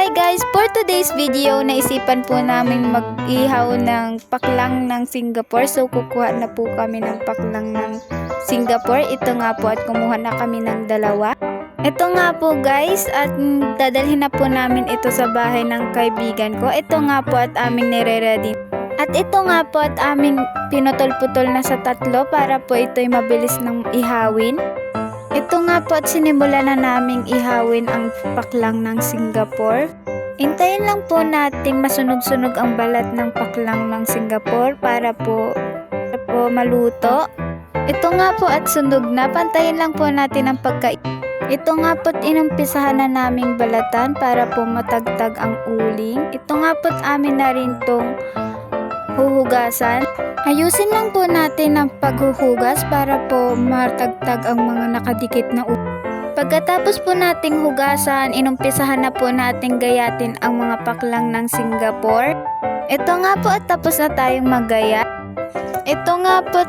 Hi guys! For today's video, naisipan po namin mag-ihaw ng paklang ng Singapore. So, kukuha na po kami ng paklang ng Singapore. Ito nga po at kumuha na kami ng dalawa. Ito nga po guys at dadalhin na po namin ito sa bahay ng kaibigan ko. Ito nga po at aming nire-ready. At ito nga po at aming pinutol-putol na sa tatlo para po ito'y mabilis ng ihawin. Ito nga po at sinimula na naming ihawin ang paklang ng Singapore. Intayin lang po nating masunog-sunog ang balat ng paklang ng Singapore para po, para po maluto. Ito nga po at sunog na, pantayin lang po natin ang pagka... Ito nga po't inumpisahan na naming balatan para po matagtag ang uling. Ito nga po't amin na rin tong huhugasan. Ayusin lang po natin ang paghuhugas para po matagtag ang mga nakadikit na ulo. Pagkatapos po nating hugasan, inumpisahan na po nating gayatin ang mga paklang ng Singapore. Ito nga po at tapos na tayong magayat. Ito nga po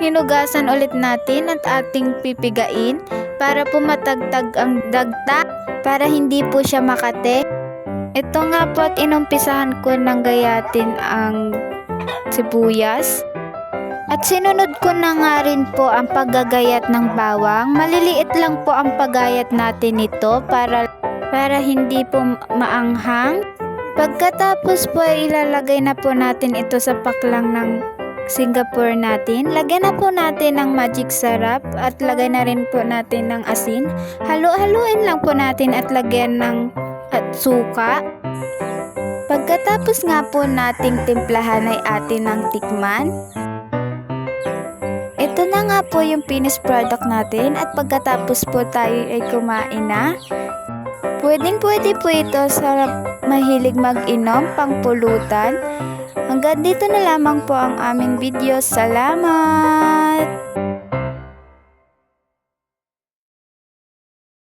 hinugasan ulit natin at ating pipigain para po matagtag ang dagta para hindi po siya makate. Ito nga po at inumpisahan ko ng gayatin ang sibuyas. At sinunod ko na nga rin po ang paggagayat ng bawang. Maliliit lang po ang paggayat natin nito para, para hindi po maanghang. Pagkatapos po ay ilalagay na po natin ito sa paklang ng Singapore natin. Lagyan na po natin ng magic sarap at lagay na rin po natin ng asin. Halo-haluin lang po natin at lagyan ng at suka. Pagkatapos nga po nating timplahan ay atin ng tikman. Ito na nga po yung finished product natin at pagkatapos po tayo ay kumain na. Pwedeng pwede po ito sa mahilig mag-inom, pangpulutan. Hanggang dito na lamang po ang aming video. Salamat!